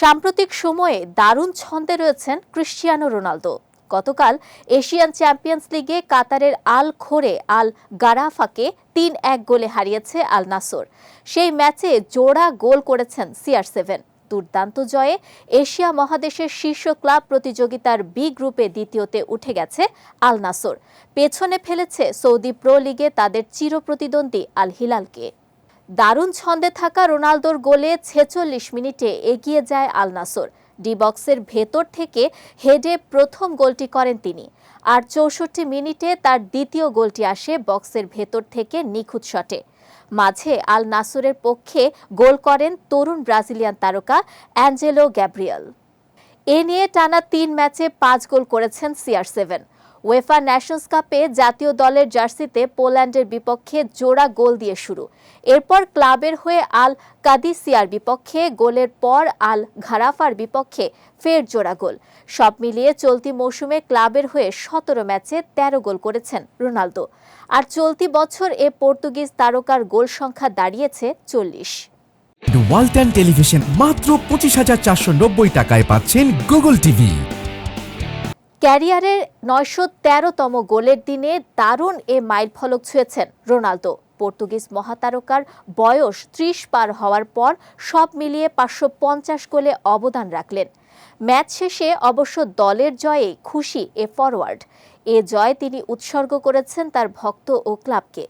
সাম্প্রতিক সময়ে দারুণ ছন্দে রয়েছেন ক্রিশ্চিয়ানো রোনালদো। গতকাল এশিয়ান চ্যাম্পিয়ন্স লিগে কাতারের আল খোরে আল গারাফাকে তিন এক গোলে হারিয়েছে আল নাসর। সেই ম্যাচে জোড়া গোল করেছেন সিআর সেভেন। দুর্দান্ত জয়ে এশিয়া মহাদেশের শীর্ষ ক্লাব প্রতিযোগিতার বি গ্রুপে দ্বিতীয়তে উঠে গেছে আল নাসর। পেছনে ফেলেছে সৌদি প্রো লিগে তাদের চিরপ্রতিদ্বন্দ্বী আল হিলালকে। দারুণ ছন্দে থাকা রোনালদোর গোলে ছেচল্লিশ মিনিটে এগিয়ে যায় আল নাসর। ডি বক্সের ভেতর থেকে হেডে প্রথম গোলটি করেন তিনি। আর চৌষট্টি মিনিটে তার দ্বিতীয় গোলটি আসে বক্সের ভেতর থেকে নিখুঁত শটে। মাঝে আল নাসরের পক্ষে গোল করেন তরুণ ব্রাজিলিয়ান তারকা অ্যাঞ্জেলো গ্যাব্রিয়েল। এ নিয়ে টানা তিন ম্যাচে পাঁচ গোল করেছেন সিআর সেভেন। ওয়েফা ন্যাশনস কাপে জাতীয় দলের জার্সিতে পোল্যান্ডের বিপক্ষে জোড়া গোল দিয়ে শুরু। এরপর ক্লাবের হয়ে আল কাদিসিয়ার বিপক্ষে গোলের পর আল ঘারাফার বিপক্ষে ফের জোড়া গোল। সব মিলিয়ে চলতি মৌসুমে ক্লাবের হয়ে সতেরো ম্যাচে ১৩ গোল করেছেন রোনালদো। আর চলতি বছর এ পর্তুগিজ তারকার গোল সংখ্যা দাঁড়িয়েছে চল্লিশ। ওয়ালটন টেলিভিশন মাত্র পঁচিশ হাজার চারশো নব্বই টাকায় পাচ্ছেন গুগল টিভি। ক্যারিয়ারের নয়শো তেরোতম গোলের দিনে দারুণ এ মাইল ফলক ছুঁয়েছেন রোনালদো। পর্তুগিজ মহাতারকার বয়স ত্রিশ পার হওয়ার পর সব মিলিয়ে পাঁচশো পঞ্চাশ গোলে অবদান রাখলেন। ম্যাচ শেষে অবশ্য দলের জয়ে খুশি এ ফরওয়ার্ড এ জয় তিনি উৎসর্গ করেছেন তার ভক্ত ও ক্লাবকে।